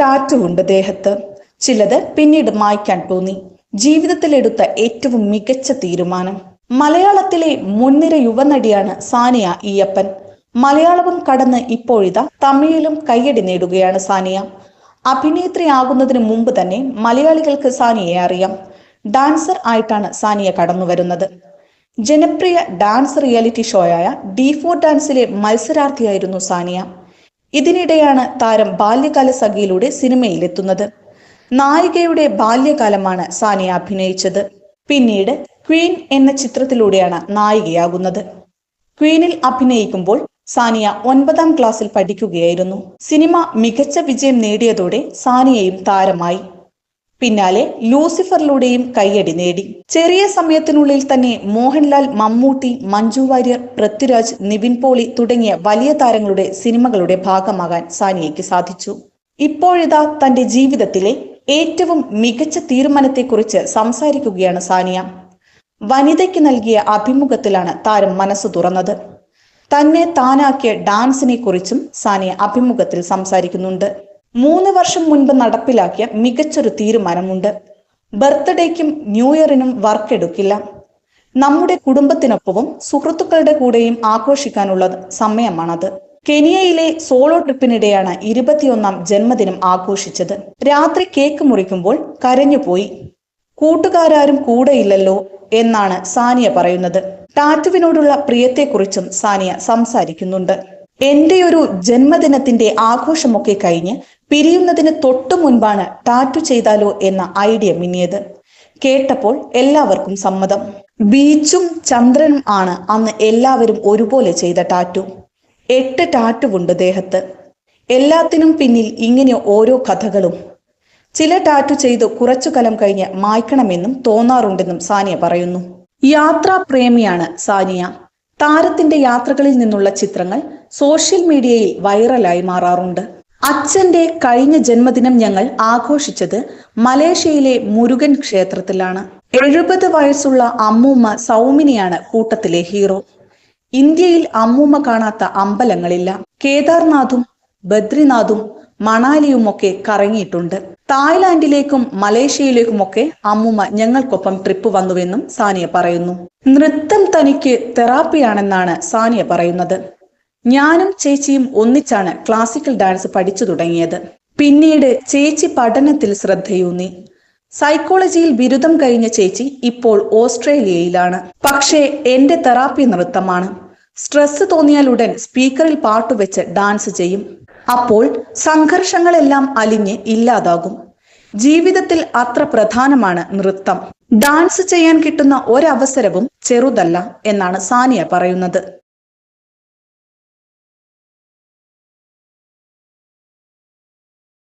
Tattoo ഉണ്ട് ദേഹത്ത്. ചിലത് പിന്നീട് മായ്ക്കാൻ തോന്നി. ജീവിതത്തിൽ എടുത്ത ഏറ്റവും മികച്ച തീരുമാനം. മലയാളത്തിലെ മുൻനിര യുവനടിയാണ് സാനിയ ഈയപ്പൻ. മലയാളവും കടന്ന് ഇപ്പോഴിതാ തമിഴിലും കയ്യടി നേടുകയാണ് സാനിയ. അഭിനേത്രിയാകുന്നതിന് മുമ്പ് തന്നെ മലയാളികൾക്ക് സാനിയെ അറിയാം. ഡാൻസർ ആയിട്ടാണ് സാനിയ കടന്നു വരുന്നത്. ജനപ്രിയ ഡാൻസ് റിയാലിറ്റി ഷോയായ ഡി ഫോർ ഡാൻസിലെ മത്സരാർത്ഥിയായിരുന്നു സാനിയ. ഇതിനിടെയാണ് താരം ബാല്യകാല സഖിയിലൂടെ സിനിമയിലെത്തുന്നത്. നായികയുടെ ബാല്യകാലമാണ് സാനിയ അഭിനയിച്ചത്. പിന്നീട് ക്വീൻ എന്ന ചിത്രത്തിലൂടെയാണ് നായികയാകുന്നത്. ക്വീനിൽ അഭിനയിക്കുമ്പോൾ സാനിയ ഒൻപതാം ക്ലാസ്സിൽ പഠിക്കുകയായിരുന്നു. സിനിമ മികച്ച വിജയം നേടിയതോടെ സാനിയയും താരമായി. പിന്നാലെ ലൂസിഫറിലൂടെയും കൈയടി നേടി. ചെറിയ സമയത്തിനുള്ളിൽ തന്നെ മോഹൻലാൽ മമ്മൂട്ടി മഞ്ജു വാര്യർ പൃഥ്വിരാജ് നിവിൻ പോളി തുടങ്ങിയ വലിയ താരങ്ങളുടെ സിനിമകളുടെ ഭാഗമാകാൻ സാനിയയ്ക്ക് സാധിച്ചു. ഇപ്പോഴിതാ തന്റെ ജീവിതത്തിലെ ഏറ്റവും മികച്ച തീരുമാനത്തെക്കുറിച്ച് സംസാരിക്കുകയാണ് സാനിയ. വനിതയ്ക്ക് നൽകിയ അഭിമുഖത്തിലാണ് താരം മനസ്സ് തുറന്നത്. തന്നെ താനാക്കിയ ഡാൻസിനെ കുറിച്ചും സാനിയ അഭിമുഖത്തിൽ സംസാരിക്കുന്നുണ്ട്. മൂന്ന് വർഷം മുൻപ് നടപ്പിലാക്കിയ മികച്ചൊരു തീരുമാനമുണ്ട്. ബർത്ത്ഡേക്കും ന്യൂ ഇയറിനും വർക്ക് എടുക്കില്ല നമ്മുടെ കുടുംബത്തിനൊപ്പവും സുഹൃത്തുക്കളുടെ കൂടെയും ആഘോഷിക്കാനുള്ള സമയമാണത്. കെനിയയിലെ സോളോ ട്രിപ്പിനിടെയാണ് ഇരുപത്തിയൊന്നാം ജന്മദിനം ആഘോഷിച്ചത്. രാത്രി കേക്ക് മുറിക്കുമ്പോൾ കരഞ്ഞുപോയി. കൂട്ടുകാരും കൂടെയില്ലല്ലോ എന്നാണ് സാനിയ പറയുന്നത്. ടാറ്റുവിനോടുള്ള പ്രിയത്തെക്കുറിച്ചും സാനിയ സംസാരിക്കുന്നുണ്ട്. എന്റെ ഒരു ജന്മദിനത്തിന്റെ ആഘോഷമൊക്കെ കഴിഞ്ഞ് പിരിയുന്നതിന് തൊട്ടു മുൻപാണ് ടാറ്റു ചെയ്താലോ എന്ന ഐഡിയ മിന്നിയത്. കേട്ടപ്പോൾ എല്ലാവർക്കും സമ്മതം. ബീച്ചും ചന്ദ്രനും ആണ് അന്ന് എല്ലാവരും ഒരുപോലെ ചെയ്ത ടാറ്റു. എട്ട് ടാറ്റുവുണ്ട് ദേഹത്ത്. എല്ലാത്തിനും പിന്നിൽ ഇങ്ങനെ ഓരോ കഥകളും. ചില ടാറ്റു ചെയ്ത് കുറച്ചു കാലം കഴിഞ്ഞ് മായ്ക്കണമെന്നും തോന്നാറുണ്ടെന്നും സാനിയ പറയുന്നു. യാത്രാ പ്രേമിയാണ് സാനിയ. താരത്തിന്റെ യാത്രകളിൽ നിന്നുള്ള ചിത്രങ്ങൾ സോഷ്യൽ മീഡിയയിൽ വൈറലായി മാറാറുണ്ട്. അച്ഛന്റെ കഴിഞ്ഞ ജന്മദിനം ഞങ്ങൾ ആഘോഷിച്ചത് മലേഷ്യയിലെ മുരുകൻ ക്ഷേത്രത്തിലാണ്. എഴുപത് വയസ്സുള്ള അമ്മൂമ്മ സൗമിനിയാണ് കൂട്ടത്തിലെ ഹീറോ. ഇന്ത്യയിൽ അമ്മൂമ്മ കാണാത്ത അമ്പലങ്ങളില്ല. കേദാർനാഥും ബദ്രിനാഥും മണാലിയുമൊക്കെ കറങ്ങിയിട്ടുണ്ട്. തായ്ലാന്റിലേക്കും മലേഷ്യയിലേക്കുമൊക്കെ അമ്മുമ്മ ഞങ്ങൾക്കൊപ്പം ട്രിപ്പ് വന്നുവെന്നും സാനിയ പറയുന്നു. നൃത്തം തനിക്ക് തെറാപ്പിയാണെന്നാണ് സാനിയ പറയുന്നത്. ഞാനും ചേച്ചിയും ഒന്നിച്ചാണ് ക്ലാസിക്കൽ ഡാൻസ് പഠിച്ചു തുടങ്ങിയത്. പിന്നീട് ചേച്ചി പഠനത്തിൽ ശ്രദ്ധയൂന്നി. സൈക്കോളജിയിൽ ബിരുദം കഴിഞ്ഞ ചേച്ചി ഇപ്പോൾ ഓസ്ട്രേലിയയിലാണ്. പക്ഷേ എന്റെ തെറാപ്പി നൃത്തമാണ്. സ്ട്രെസ് തോന്നിയാൽ ഉടൻ സ്പീക്കറിൽ പാട്ടുവെച്ച് ഡാൻസ് ചെയ്യും. അപ്പോൾ സംഘർഷങ്ങളെല്ലാം അലിഞ്ഞ് ഇല്ലാതാകും. ജീവിതത്തിൽ അത്ര പ്രധാനമാണ് നൃത്തം. ഡാൻസ് ചെയ്യാൻ കിട്ടുന്ന ഒരവസരവും ചെറുതല്ല എന്നാണ് സാനിയ പറയുന്നത്.